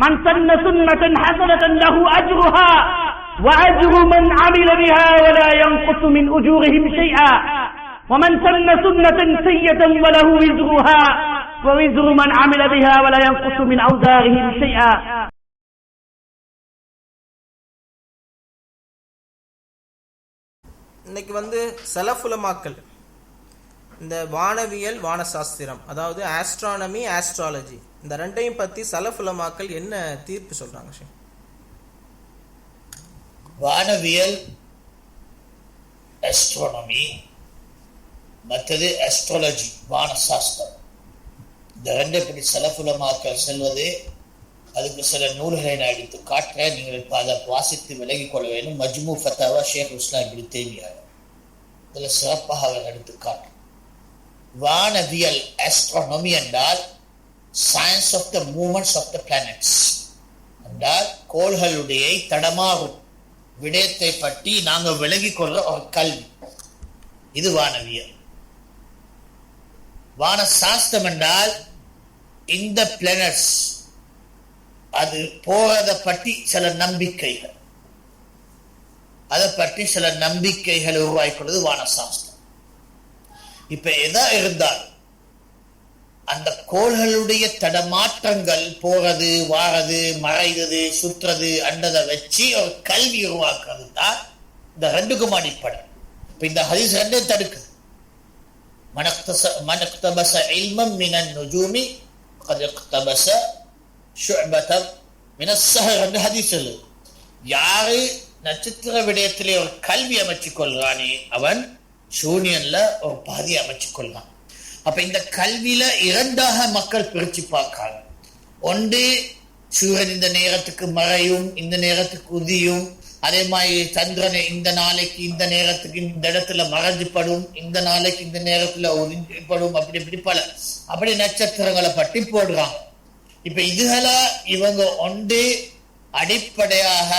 من سن سنة حسنة له أجرها وأجر من عمل بها ولا ينقص من أجورهم شيئا ومن سن سنة سيئة وله وزرها ووزر من عمل بها ولا ينقص من أوزارهم شيئا இன்னைக்கு வந்து செலஃபுலமாக்கல் இந்த வானவியல் வானசாஸ்திரம் அதாவது ஆஸ்ட்ரானமி ஆஸ்ட்ராலஜி இந்த ரெண்டையும் பற்றி சலஃபுலமாக்கல் என்ன தீர்ப்பு சொல்கிறாங்க ஷே வானவியல் ஆஸ்ட்ரானமி மற்றது ஆஸ்ட்ராலஜி வானசாஸ்திரம். இந்த ரெண்டை பற்றி சலஃபுலமாக்கள் செல்வது அதுக்கு சில நூல்களை நான் எடுத்து காட்ட நீங்கள் அதை வாசித்து விலகிக் கொள்ள வேண்டும். மஜ்மு ஃபத்தாவா ஷேக் உஸ்லாம் இப்படி தேவையாக இதில் சிறப்பாக அவர் எடுத்து காட்டும் வானவியல் ஆஸ்ட்ரானமி என்றால் science of the moments of the planets என்றால் கோள்களுடைய தடமாகும் விடயத்தை பற்றி நாங்கள் விலகி கொள்ள ஒரு கல்வி. இது வானவியல். வான சாஸ்திரம் என்றால் இந்த பிளானட்ஸ் அது போகிறத பற்றி சில நம்பிக்கைகள். அதை பற்றி சில நம்பிக்கைகள் உருவாக்கிறது வான சாஸ்திரம் இப்ப எதா இருந்தால் அந்த கோள்களுடைய தடமாற்றங்கள் போறது வாரது மறைகிறது சுற்றுறது அண்டதை வச்சு ஒரு கல்வி உருவாக்குறது தான் இந்த ரெண்டுக்கும் அடிப்படை இப்ப இந்த ஹதீஸ் ரெண்டே தடுக்குது மனக்தச மனக்தபச இல்மம் மினன் நுஜூமி قد اقتبس شعبة من السهر ரெண்டு ஹதீஸ் சொல்லுது யாரு நட்சத்திர விடயத்திலே ஒரு கல்வி அமைச்சுக் கொள்றானே அவன் சூனியன்ல ஒரு பாதி அமைச்சுக் கொள்ளலாம் அப்ப இந்த கல்வியில இரண்டாக மக்கள் பிரிச்சு பார்க்காங்க. ஒன்று சூரியன் இந்த நேரத்துக்கு மறையும் இந்த நேரத்துக்கு உதியும். அதே மாதிரி சந்திரன் இந்த நாளைக்கு இந்த நேரத்துக்கு இந்த இடத்துல மறைஞ்சுப்படும் இந்த நாளைக்கு இந்த நேரத்துல உறிஞ்சிப்படும் அப்படி இப்படி பல. அப்படி நட்சத்திரங்களை பற்றி போடுறான். இப்ப இதுகளா இவங்க ஒன்று அடிப்படையாக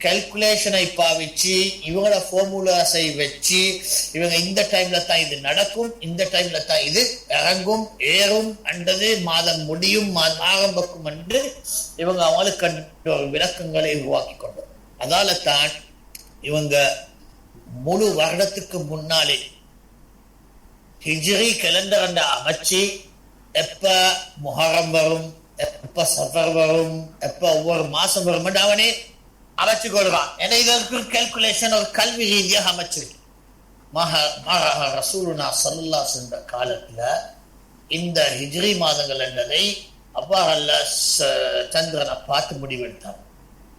கல்குலேஷனை பாவிச்சு இவங்கள ஃபார்முலாஸை வச்சு இவங்க இந்த டைம்ல தான் இது நடக்கும் இந்த டைம்ல தான் இது இறங்கும் ஏறும் அன்றது மாதம் முடியும் மாதம் ஆரம்பிக்கும் என்று இவங்க அவங்களுக்கு விளக்கங்களை உருவாக்கி கொண்டோம். அதால தான் இவங்க முழு வருடத்துக்கு முன்னாலே ஹிஜ்ரி அந்த அமைச்சு எப்ப முஹரம் வரும் எப்ப சஃபர் வரும் எப்ப ஒவ்வொரு மாசம் வரும் அவனே அமைச்சு கொள்வான் ஏன்னா இதற்கு கேல்குலேஷன் ஒரு கல்வி ரீதியாக அமைச்சிருக்கு மக மகா ரசூலுனா சல்லா சென்ற காலத்துல இந்த ஹிஜ்ரி மாதங்கள் என்பதை அவ்வாறல்ல சந்திரனை பார்த்து முடிவெடுத்தார்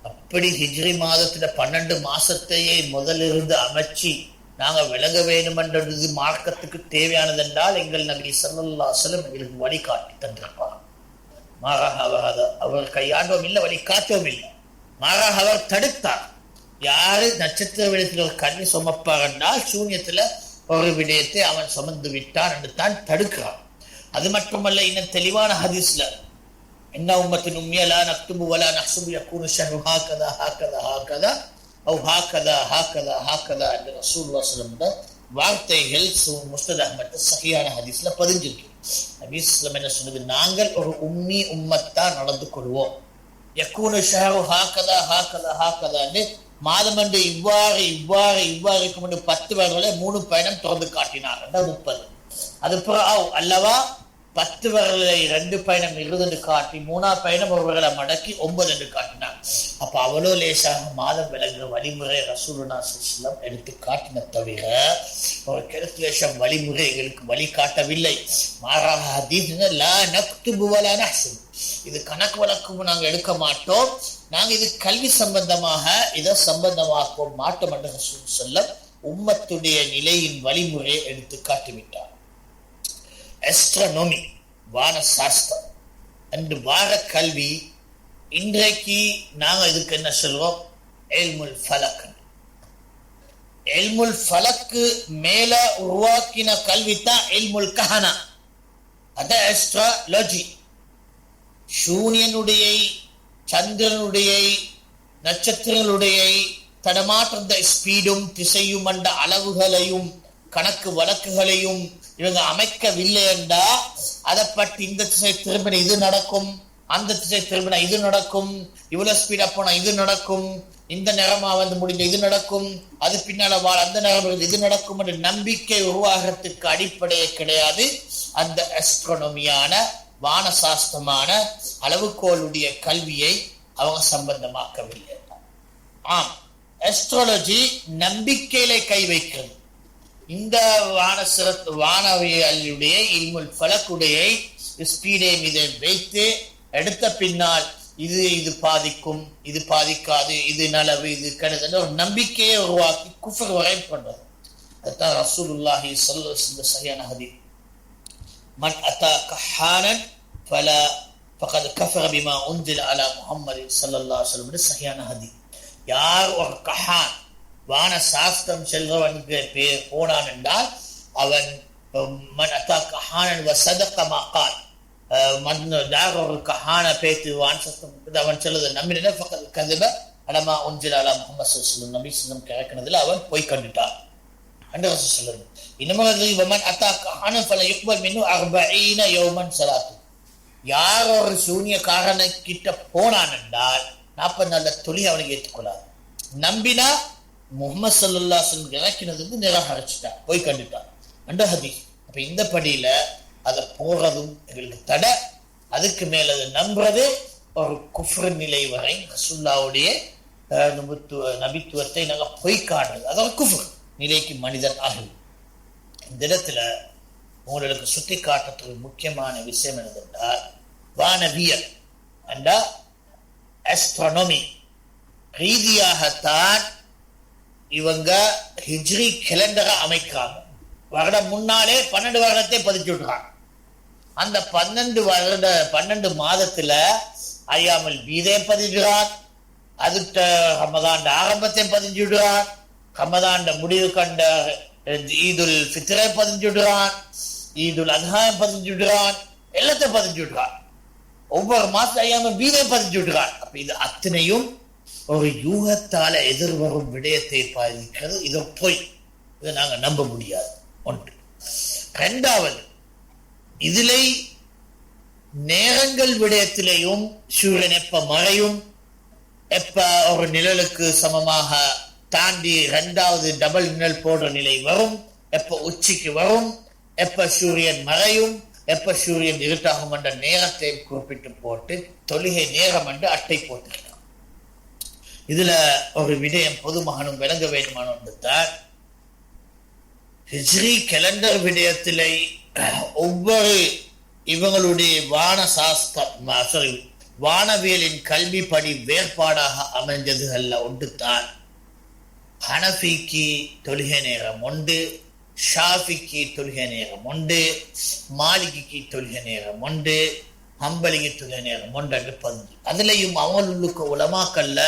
அப்படி ஹிஜ்ரி மாதத்துல பன்னெண்டு மாசத்தையே முதலிருந்து அமைச்சு நாங்க விளங்க வேண்டுமென்றது மார்க்கத்துக்கு தேவையானது என்றால் எங்கள் நபி சல்லா செல்லம் எங்களுக்கு வழிகாட்டி தந்திருப்பார். மாறாக அவர் அதை அவர் கையாண்டவும் இல்லை இல்லை. மாறாக அவர் தடுத்தார். யாரு நட்சத்திர விடயத்தில் ஒரு கல்வி சுமப்பார் என்றால் சூன்யத்தில் ஒரு விடயத்தை அவன் சுமந்து விட்டான் என்று தான் தடுக்கிறான். அது மட்டுமல்ல இன்னும் தெளிவான ஹதீஸ்ல என்ன உம்மத்தின் உண்மையலா நக்துபு வலா நஹ்சுபு யக்கூனு ஷஹ்ரு ஹாக்கதா ஹாக்கதா ஹாக்கதா அவு ஹாக்கதா ஹாக்கதா ஹாக்கதா என்று ரசூல் வசலம் வார்த்தைகள் முஸ்தத் அஹமத் சகியான ஹதீஸ்ல பதிஞ்சிருக்கு. நபீஸ்லம் என்ன சொன்னது நாங்கள் ஒரு உம்மி உம்மத்தா நடந்து கொள்வோம். யக்கூனு ஷஹரு ஹாக்கதா ஹாக்கதா ஹாக்கதான்னு மாதமன்று இவ்வாறு இவ்வாறு இவ்வாறு இருக்கும் என்று பத்து வருடங்களே மூணு பயணம் திறந்து காட்டினார். முப்பது. அது பிறகு அல்லவா? பத்து வரலை ரெண்டு பயணம் இருபது காட்டி மூணா பயணம் ஒருவர்களை மடக்கி ஒன்பது என்று காட்டினார். அப்ப அவ்வளோ லேசாக மாதம் விளங்குற வழிமுறை ரசூலுனா சிஸ்லம் எடுத்து காட்டின தவிர ஒரு கெல்குலேஷன் வழிமுறை எங்களுக்கு வழி காட்டவில்லை மாறாக அதீஸ் இது கணக்கு வழக்கும் நாங்கள் எடுக்க மாட்டோம். நாங்கள் இது கல்வி சம்பந்தமாக இதை சம்பந்தமாக்க மாட்டோம் என்று சொல்ல உம்மத்துடைய நிலையின் வழிமுறையை எடுத்து காட்டிவிட்டார். எஸ்ட்ரனோமி வான சாஸ்திரம் அன்று வார கல்வி இன்றைக்கு நாங்கள் இதுக்கு என்ன சொல்வோம் எல்முல் ஃபலக். எல்முல் ஃபலக்கு மேல உருவாக்கின கல்வி தான் எல்முல் கஹனா. அத எஸ்ட்ராலஜி சூரியனுடைய சந்திரனுடைய நட்சத்திரங்களுடைய தடமாற்ற ஸ்பீடும் திசையும் என்ற அளவுகளையும் கணக்கு வழக்குகளையும் இவங்க அமைக்கவில்லை என்றா அதை பற்றி இந்த திசை திரும்பின இது நடக்கும் அந்த திசை திரும்பின இது நடக்கும் இவ்வளவு ஸ்பீடா போனா இது நடக்கும் இந்த நேரமா வந்து முடிஞ்ச இது நடக்கும் அது பின்னால வாழ் அந்த நேரம் இது நடக்கும் என்ற நம்பிக்கை உருவாகிறதுக்கு அடிப்படையே கிடையாது. அந்த அஸ்ட்ரோனமியான வானசாஸ்திரமான அளவுகோளுடைய கல்வியை அவங்க சம்பந்தமாக்கவில்லை. ஆம். அஸ்ட்ராலஜி நம்பிக்கையில கை வைக்கிறது. இந்த வான சிறப்பு வானவியலுடைய இல்முல் ஃபலக்குடைய ஸ்பீடை மீது வைத்து எடுத்த பின்னால் இது இது பாதிக்கும் இது பாதிக்காது இது நலவு இது கெடுதல் ஒரு நம்பிக்கையை உருவாக்கி குஃபர் வரை பண்றது. அதுதான் ரசூலுல்லாஹி சொல்ல சரியான ஹதீப் மன் அத்தா கஹானன் பல பகது கஃபர பிமா உந்தில் அலா முகம்மது சல்லல்லா சொல்லம் சரியான ஹதி யார் ஒரு கஹான் வான சாஸ்திரம் செல்றவனுக்கு பேர் போனான் என்றால் அவன் மன் அத்தா கஹானன் வ சதக்க மக்கான் மன் யார் ஒரு கஹான பேத்து வான சாஸ்திரம் அவன் சொல்லுது நம்பின பகது கதிப அடமா உந்தில் அலா முகமது சொல்லம் நபி சொல்லம் கிடைக்கணதில் அவன் போய் கண்டுட்டான் அண்டு சொல்லணும் இன்னமும் வமன் அத்தா கஹானன் யுக்பல் மின்னு அர்பஈன யௌமன் சலாத்து யார் ஒரு சூனியக்காரனை கிட்ட போனான் என்றால் நாற்பது நாள்ல தொழில் அவனுக்கு ஏற்றுக்கொள்ளாது நம்பினா முகமது சல்லா சொல்லம் இறக்கினது வந்து நிராகரிச்சுட்டான் போய் கண்டுட்டான் அண்ட ஹதீஸ் அப்ப இந்த படியில அதை போறதும் எங்களுக்கு தடை அதுக்கு மேல அதை நம்புறது ஒரு குஃப்ரு நிலை வரை ரசுல்லாவுடைய நபித்துவத்தை நாங்கள் பொய் காணுறது அது ஒரு குஃப்ரு நிலைக்கு மனிதன் ஆகும் இந்த இடத்துல உங்களுக்கு சுட்டி காட்டுறதுக்கு முக்கியமான விஷயம் என்னவென்றால் வானவியல் அண்டா அஸ்ட்ரானமி ரீதியாகத்தான் இவங்க ஹிஜ்ரி கேலண்டரை அமைக்கிறாங்க. வருடம் முன்னாலே பன்னெண்டு வருடத்தை பதிச்சு விடுறாங்க அந்த பன்னெண்டு வருட பன்னெண்டு மாதத்துல ஐயாமல் பீதே பதிஞ்சுகிறார் அதுட்ட ரமதாண்ட ஆரம்பத்தை பதிஞ்சு விடுறான் ரமதாண்ட முடிவு கண்ட ஈதுல் ஃபித்ரை பதிஞ்சுடுறான் ஈதுல் அத்ஹாயம் பதிஞ்சுடுறான் எல்லாத்தையும் பதிஞ்சுடுறான். ஒவ்வொரு மாசம் ஐயாம வீதை பதிஞ்சுடுறான். அப்ப இது அத்தனையும் ஒரு யூகத்தால எதிர்வரும் விடயத்தை பாதிக்கிறது. இது பொய். இதை நாங்க நம்ப முடியாது. ஒன்று. ரெண்டாவது இதிலே நேரங்கள் விடயத்திலேயும் சூரியன் எப்ப மழையும் எப்ப ஒரு நிழலுக்கு சமமாக தாண்டி இரண்டாவது டபுள் நிழல் போடுற நிலை வரும். எப்ப உச்சிக்கு வரும் எப்ப சூரியன் மறையும் எப்ப சூரியன் இருட்டாகும் என்ற நேரத்தை குறிப்பிட்டு போட்டு தொழுகை நேரம் என்று அட்டை போட்டிருக்கிறார் இதுல ஒரு விடயம் பொதுமகனும் விளங்க வேண்டுமான ஒன்றுதான் ஹிஜ்ரி கேலண்டர் விடயத்திலே ஒவ்வொரு இவங்களுடைய வான சாஸ்திரம் சாரி வானவியலின் கல்விப்படி வேறுபாடாக அமைஞ்சது அல்ல ஒன்றுதான் ஹனஃபிக்கு தொழுகை நேரம் உண்டு ஷாஃபிக்கு தொழுகை நேரம் உண்டு மாலிகிக்கு தொழுகை நேரம் உண்டு ஹம்பலிக்கு தொழுகை நேரம் உண்டு என்று பதிஞ்சு அதுலயும் அவங்களுக்கு உலமாக்கல்ல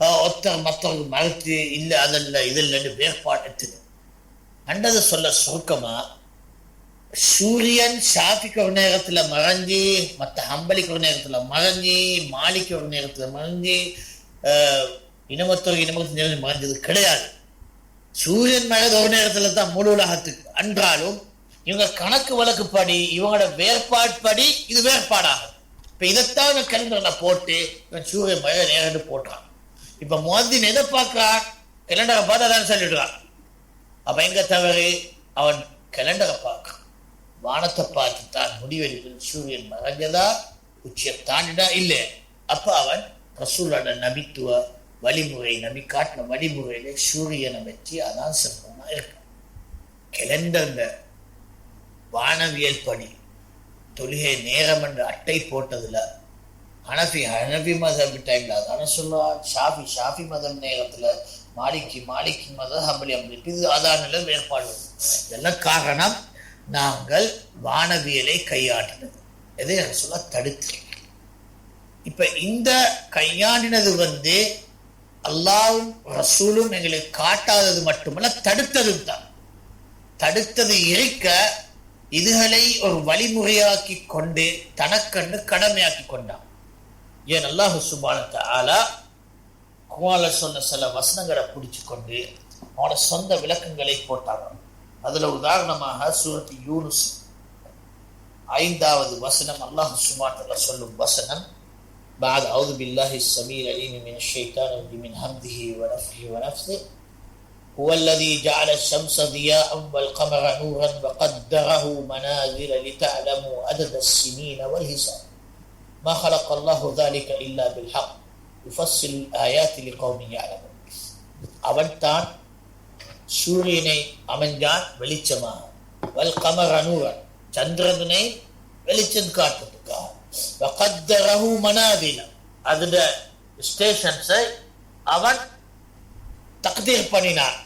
அஹ், ஒருத்தர் மற்றவர்கள் மறுத்து இல்லை அதில் இதில் வேறுபாடு அண்டது சொல்ல சுருக்கமா சூரியன் ஷாஃபிக்கு ஒரு நேரத்துல மறைஞ்சி மற்ற ஹம்பலிக்கு ஒரு நேரத்துல மறைஞ்சி மாலிக்கு ஒரு நேரத்துல மறைஞ்சி இனமத்தொரு இனமத்தின் மறைஞ்சது கிடையாது. சூரியன் மறைந்த ஒரு நேரத்துல தான் முழு உலகத்துக்கு. அன்றாலும் இவங்க கணக்கு வழக்குப்படி இவங்களோட வேறுபாட்படி இது வேறுபாடாகும். இப்ப இதைத்தான் கேலண்டர்ல போட்டு இவன் சூரியன் மழை நேரம் போட்டான். இப்ப மோதின் எதை பார்க்கறான் கலண்டரை பார்த்தா தான் சொல்லிடுறான். அப்ப எங்க தவறு? அவன் கலண்டரை பார்க்கறான். வானத்தை பார்த்து தான் முடிவெடுப்பது சூரியன் மறைஞ்சதா? உச்சியை தாண்டிடா இல்லை. அப்ப அவன் ரசூலோட நபித்துவ வழிமுறை நபி காட்டின வழிமுறையில சூரியனை வச்சு அதான் சிறப்பமா இருக்கு அந்த வானவியல் படி தொழுகை நேரம் என்ற அட்டை போட்டதுல ஹனஃபி ஹனஃபி மதம் டைம்ல அதான சொல்லுவா ஷாஃபி ஷாஃபி மதம் நேரத்தில் மாலிக்கு மாலிக்கி மதம் ஹம்பலி ஹம்பலி இது அதானில வேறுபாடு. இதெல்லாம் காரணம் நாங்கள் வானவியலை கையாண்டினது. எதை சொல்ல? தடுத்து. இப்போ இந்த கையாண்டினது வந்து அல்லாவும் ரசூலும் எங்களை காட்டாதது மட்டுமல்ல தடுத்ததும் தான். தடுத்தது இருக்க இதுகளை ஒரு வழிமுறையாக்கி கொண்டு தனக்கண்டு கடமையாக்கி கொண்டான். ஏன் அல்லாஹு சுபானத்தை ஆலா குமால சொன்ன சில வசனங்களை பிடிச்சு கொண்டு அவனோட சொந்த விளக்கங்களை போட்டாங்க அதுல உதாரணமாக சூரத் யூனுஸ் ஐந்தாவது வசனம் அல்லாஹ் சுமாத்தல்ல சொல்லும் வசனம் بعد أعوذ بالله السميع العليم من الشيطان الرجيم من همزه ونفخه ونفسه هو الذي جعل الشمس ضياء والقمر نورا وقدره منازل لتعلموا عدد السنين والحساب ما خلق الله ذلك إلا بالحق يفصل الآيات لقوم يعلمون அவன் தான் சூரியனை அமைஞ்சான் வெளிச்சமாக வல் கமர் அனூரன் சந்திரனை வெளிச்சம் காட்டுறதுக்காக வகத்தரஹு மனாதில அதுட ஸ்டேஷன்ஸை அவன் தக்தீர் பண்ணினான்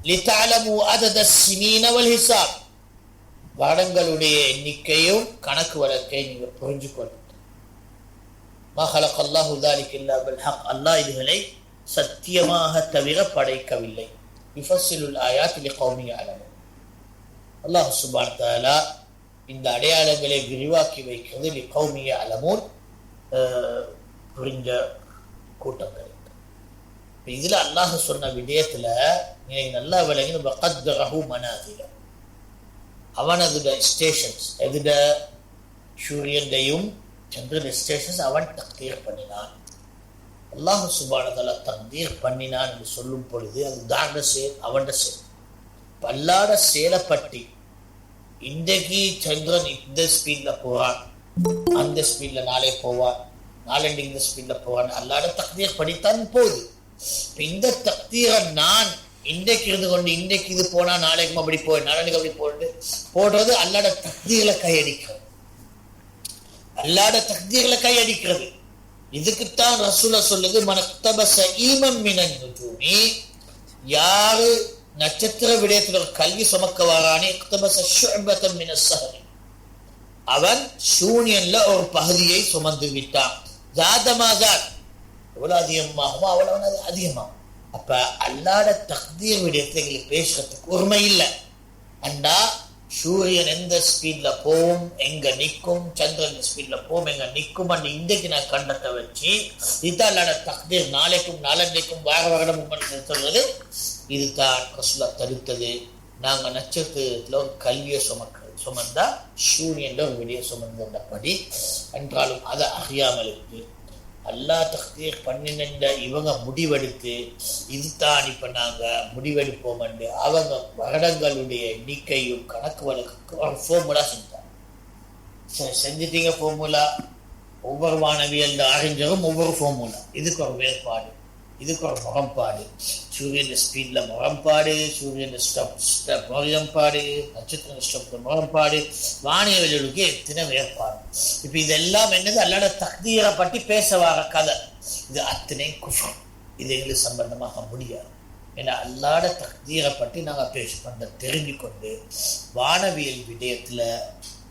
லிதாலமு அதத சினீன வல் ஹிசாப் வருடங்களுடைய எண்ணிக்கையும் கணக்கு வழக்கை நீங்க புரிஞ்சு கொள்ளுங்க மா ஹலக் அல்லாஹு தாலிக் இல்லா பில் ஹக் அல்லாஹ் இதுகளை சத்தியமாக தவிர படைக்கவில்லை யுஃபஸ்ஸிலுல் ஆயாத் லிகௌமி யஅலமூன் அல்லாஹ் சுப்ஹானஹு தஆலா இந்த அடையாளங்களை விரிவாக்கி வைக்கிறது லிகௌமிய யஅலமூன் புரிஞ்ச கூட்டங்கள். இப்போ இதில் அல்லாஹ் சொன்ன விடயத்தில் நீங்க நல்லா விளங்கி வகத்தரஹு மனாதில அவனதுட ஸ்டேஷன்ஸ் எதுட சூரியன்டையும் சந்திரன் ஸ்டேஷன்ஸ் அவன் தக்தீர் பண்ணினான். அல்லாஹ் சுபானதால தக்தீர் பண்ணினான் என்று சொல்லும் பொழுது அது தாண்ட செயல் அவன் செயல். பல்லாட சேலப்பட்டி பற்றி இன்றைக்கு சந்திரன் இந்த ஸ்பீட்ல போவான் அந்த ஸ்பீட்ல நாளே போவான் நாளண்டு இந்த ஸ்பீட்ல போவான். அல்லாட தக்தீர் படித்தான் போகுது இந்த தக்தீரை நான் இன்றைக்கு இருந்து கொண்டு இன்றைக்கு இது போனா நாளைக்கு அப்படி போய் நாளைக்கு அப்படி போட்டு போடுறது அல்லாட தக்தீர்ல கையடிக்கிறது அல்லாட தக்தீர்ல கையடிக்கிறது இதுக்குத்தான் ரசூல சொல்லுது மனத்தபச ஈமம் மினன் யாரு நட்சத்திர விடயத்தில் கல்வி சுமக்க அவன் சூனியன்ல ஒரு பகுதியை சுமந்து விட்டான் ஜாதமாதான் எவ்வளவு அதிகமாகுமோ அவ்வளவு அது அதிகமாகும் அப்ப அல்லாட தக்தீர் விடயத்தை எங்களுக்கு பேசுறதுக்கு உரிமை இல்லை அண்டா சூரியன் எந்த ஸ்பீட்ல போகும் எங்க நிற்கும் சந்திரன் ஸ்பீட்ல போகும் எங்க நிற்கும் அண்ட் இன்றைக்கு நான் கண்டத்தை வச்சு இதுதான் அல்லாட தக்தீர் நாளைக்கும் நாளன்றைக்கும் வார வருடமும் சொல்றது இதுதான் ரசுலா தடுத்தது. நாங்க நட்சத்திரத்துல ஒரு கல்வியை சுமக்க சுமந்தா சூரியன் ஒரு விடிய சுமந்தபடி என்றாலும் அதை அறியாமல் இருக்கு. அல்லா தக்தீர் பண்ணின இவங்க முடிவெடுத்து இதுதான் இப்ப நாங்க முடிவெடுப்போம் என்று அவங்க வருடங்களுடைய எண்ணிக்கையும் கணக்கு வழக்கு ஒரு ஃபார்முலா செஞ்சாங்க. செஞ்சிட்டீங்க ஃபோமுலா ஒவ்வொரு வானவியல் அறிஞரும் ஒவ்வொரு ஃபோமுலா இதுக்கு ஒரு வேறுபாடு. இதுக்கு ஒரு முகம்பாடு. சூரியன் ஸ்பீடில் முகம்பாடு சூரியன் ஸ்டப் ஸ்டெப் முரண்பாடு நட்சத்திர ஸ்டெப் முகம்பாடு வானியவர்களுக்கு எத்தனை வேறுபாடு இப்போ இதெல்லாம் என்னது? அல்லாட தக்தீரை பற்றி பேச வர கதை. இது அத்தனை குஷம் இது எங்களுக்கு சம்பந்தமாக முடியாது. ஏன்னா அல்லாட தக்தீரை பற்றி நாங்கள் பேச பண்ண தெரிஞ்சு கொண்டு வானவியல் விடயத்தில்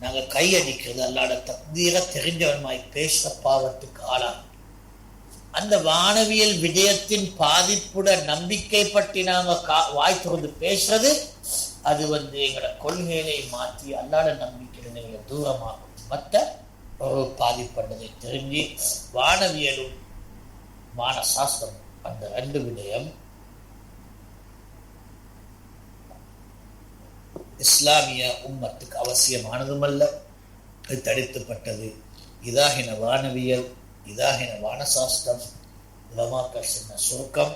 நாங்கள் கையடிக்கிறது அல்லாட தக்தீரை தெரிஞ்சவன்மாய் பேசுற பாவத்துக்கு ஆளாகும். அந்த வானவியல் விடயத்தின் பாதிப்புட நம்பிக்கை பற்றி நாம கா- வாய் தொடர்ந்து பேசுறது அது வந்து எங்களோட கொள்கைகளை மாற்றி அல்லாட நம்பிக்கையிலிருந்து எங்களை தூரமாகும் மற்ற பாதிப்பட்டதை தெரிஞ்சு வானவியலும் வான சாஸ்திரம் அந்த ரெண்டு விடயம் இஸ்லாமிய உம்மத்துக்கு அவசியமானதுமல்ல. தடுத்துப்பட்டது. தடுக்கப்பட்டது இதாகின வானவியல் இதாகின வானசாஸ்திரம் உலமாக்கள் சொன்ன சுருக்கம்.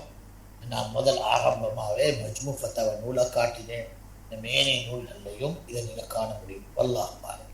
நான் முதல் ஆரம்பமாகவே மஜ்மு ஃபத்தவ நூலை காட்டினேன். இந்த மேனை நூல்கள்லையும் இதை நீங்கள் காண முடியும் வல்லாஹ் பாருங்கள்